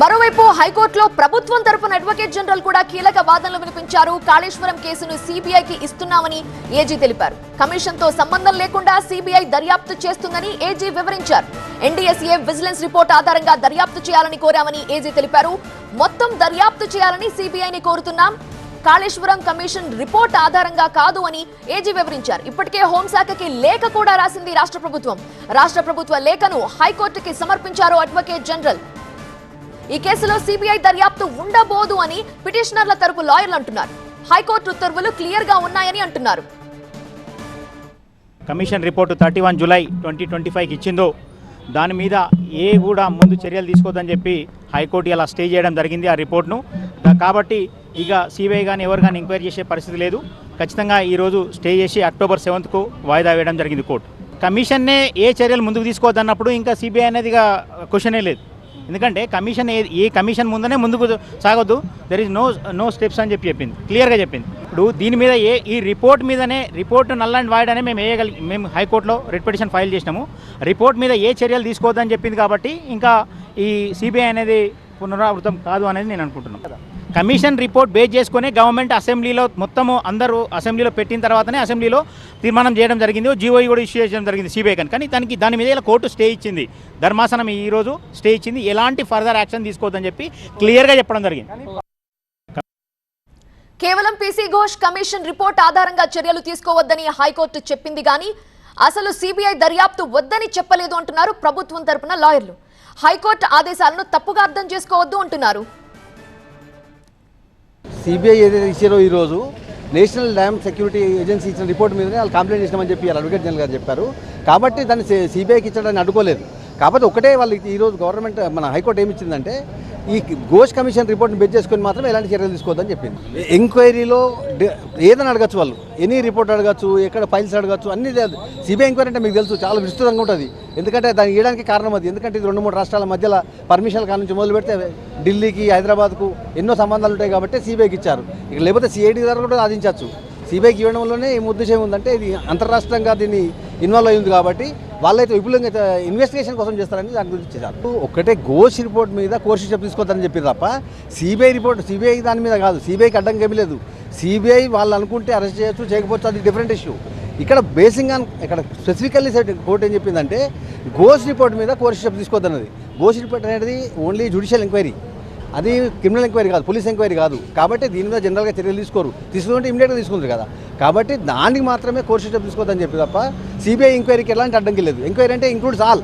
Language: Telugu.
మరోవైపు హైకోర్టులో ప్రభుత్వం తరపున అడ్వకేట్ జనరల్ కూడా కీలక వాదనలు వినిపించారు. కాళేశ్వరం కేసును సీబీఐకి ఇస్తున్నామని ఏజీ తెలిపారు. కమిషన్తో సంబంధం లేకుండా సీబీఐ దర్యాప్తు చేస్తుందని ఏజీ వివరించారు. ఎన్డీఎస్ఏ విజిలెన్స్ రిపోర్ట్ ఆధారంగా దర్యాప్తు చేయాలని కోరామని ఏజీ తెలిపారు. మొత్తం దర్యాప్తు చేయాలని సీబీఐని కోరుతున్నాం. కాళేశ్వరం కమిషన్ రిపోర్ట్ ఆధారంగా కాదు అని ఏజీ వివరించారు. ఇప్పటికే హోంశాఖకి లేఖ కూడా రాసింది రాష్ట్ర ప్రభుత్వం. రాష్ట్ర ప్రభుత్వ లేఖను హైకోర్టుకి సమర్పించారు అడ్వకేట్ జనరల్. ఈ కేసులో సిబిఐ దర్యాప్తు ఉండబోదు అని పిటిషనర్ల తరపు లాయర్లు అంటున్నారు. హైకోర్టు ఉత్తర్వులు క్లియర్గా ఉన్నాయని అంటున్నారు. Commission report thirty one July twenty twenty ఫైవ్కి ఇచ్చిందో దాని మీద ఏ కూడా ముందు చర్యలు తీసుకోవద్దని చెప్పి హైకోర్టు ఇలా స్టే చేయడం జరిగింది ఆ రిపోర్ట్ను. కాబట్టి ఇక సిబిఐ కానీ ఎవరు కానీ ఎంక్వైరీ చేసే పరిస్థితి లేదు. ఖచ్చితంగా ఈరోజు స్టే చేసి అక్టోబర్ సెవెంత్కు వాయిదా వేయడం జరిగింది కోర్టు. కమిషన్నే ఏ చర్యలు ముందుకు తీసుకోవద్దన్నప్పుడు ఇంకా సిబిఐ అనేది ఇక క్వశ్చనే లేదు. ఎందుకంటే కమిషన్ ఏ ఏ కమిషన్ ముందనే ముందుకు సాగొద్దు. There is no no steps అని చెప్పి చెప్పింది. క్లియర్గా చెప్పింది. ఇప్పుడు దీని మీద ఏ ఈ రిపోర్ట్ మీదనే రిపోర్ట్ నల్ అండ్ వాయిడ్ అనే మేము వేయగలి మేము హైకోర్టులో రిట్ పిటిషన్ ఫైల్ చేసినాము. రిపోర్ట్ మీద ఏ చర్యలు తీసుకోవద్దని చెప్పింది కాబట్టి ఇంకా ఈ సిబిఐ అనేది పునరావృతం కాదు అనేది నేను అనుకుంటున్నాను. కమిషన్ రిపోర్ట్ బేస్ చేసుకుని గవర్నమెంట్ అసెంబ్లీలో మొత్తము అందరూ అసెంబ్లీలో పెట్టిన తర్వాతనే అసెంబ్లీలో తీర్మానం చేయడం జరిగింది. జీవో కూడా ఇష్యూ చేయడం జరిగింది సిబిఐ కానీ. కానీ దానికి దాని మీద ఇలా కోర్టు స్టే ఇచ్చింది. ధర్మాసనం ఈ రోజు స్టే ఇచ్చింది. ఎలాంటి ఫర్దర్ యాక్షన్ తీసుకోవద్దని చెప్పి క్లియర్గా చెప్పడం జరిగింది. కేవలం పీసీ ఘోష్ కమిషన్ రిపోర్ట్ ఆధారంగా చర్యలు తీసుకోవద్దని హైకోర్టు చెప్పింది కానీ అసలు సిబిఐ దర్యాప్తు వద్దని చెప్పలేదు అంటున్నారు ప్రభుత్వం తరపున లాయర్లు. హైకోర్టు ఆదేశాలను తప్పుగా అర్థం చేసుకోవద్దు అంటున్నారు. సిబిఐ ఏదైతే ఇచ్చారో ఈరోజు నేషనల్ డ్యామ్ సెక్యూరిటీ ఏజెన్సీ ఇచ్చిన రిపోర్ట్ మీదనే వాళ్ళు కంప్లైంట్ చేసినామని చెప్పి వాళ్ళు అడ్వకేట్ జనరల్ గారు చెప్పారు. కాబట్టి దాన్ని సిబిఐకి ఇచ్చడానికి అడ్డుకోలేదు. కాకపోతే ఒకటే వాళ్ళు ఈరోజు గవర్నమెంట్ మన హైకోర్టు ఏమి ఇచ్చిందంటే ఈ ఘోష్ కమిషన్ రిపోర్ట్ని బెట్ చేసుకొని మాత్రం ఎలాంటి చర్యలు తీసుకోవద్దని చెప్పింది. ఎంక్వైరీలో డి- ఏదైనా అడగచ్చు వాళ్ళు. ఎనీ రిపోర్ట్ అడగచ్చు ఎక్కడ ఫైల్స్ అడగచ్చు అన్ని సిబిఐ ఎంక్వైరీ అంటే మీకు తెలుసు చాలా విస్తృతంగా ఉంటుంది. ఎందుకంటే దాన్ని ఇవ్వడానికి కారణం అది. ఎందుకంటే ఇది రెండు మూడు రాష్ట్రాల మధ్యలో పర్మిషన్ కాడ నుంచి మొదలు పెడితే ఢిల్లీకి హైదరాబాద్కు ఎన్నో సంబంధాలు ఉంటాయి కాబట్టి సిబిఐకి ఇచ్చారు. ఇక లేకపోతే సిఐడి ద్వారా కూడా సాధించవచ్చు సిబిఐకి ఇవ్వడంలోనే ఈ ఉద్దేశం ఉందంటే ఇది అంతర్రాష్ట్రంగా దీన్ని ఇన్వాల్వ్ అయ్యింది కాబట్టి వాళ్ళైతే విపులంగా ఇన్వెస్టిగేషన్ కోసం చేస్తారని దాని గురించి చేశారు ఒకటే గోష్ రిపోర్ట్ మీద కోర్సు స్టెప్ తీసుకోవద్దని చెప్పి తప్ప సిబిఐ రిపోర్ట్ సిబిఐ దాని మీద కాదు సిబిఐకి అడ్డం ఏమీ లేదు. సిబిఐ వాళ్ళు అనుకుంటే అరెస్ట్ చేయొచ్చు చేయకపోవచ్చు అది డిఫరెంట్ ఇష్యూ ఇక్కడ బేసింగ్ ఆన్ ఇక్కడ స్పెసిఫికల్లీ కోర్టు ఏం చెప్పిందంటే గోష్ రిపోర్ట్ మీద కోర్సు స్టెప్ తీసుకోవద్దన్నది గోష్ రిపోర్ట్ అనేది ఓన్లీ జ్యుడిషియల్ ఎంక్వైరీ అది క్రిమినల్ ఎంక్వైరీ కాదు పోలీస్ ఎంక్వైరీ కాదు. కాబట్టి దీని మీద జనరల్గా చర్యలు తీసుకోరు. తీసుకుంటే ఇమీడియట్గా తీసుకుంటారు కదా. కాబట్టి దానికి మాత్రమే కోర్టు స్టెప్ తీసుకోవద్దని చెప్పి తప్ప సిబిఐ ఎంక్వైరీకి ఎలాంటి అడ్డంకి లేదు. ఎంక్వైరీ అంటే ఇంక్లూడ్స్ ఆల్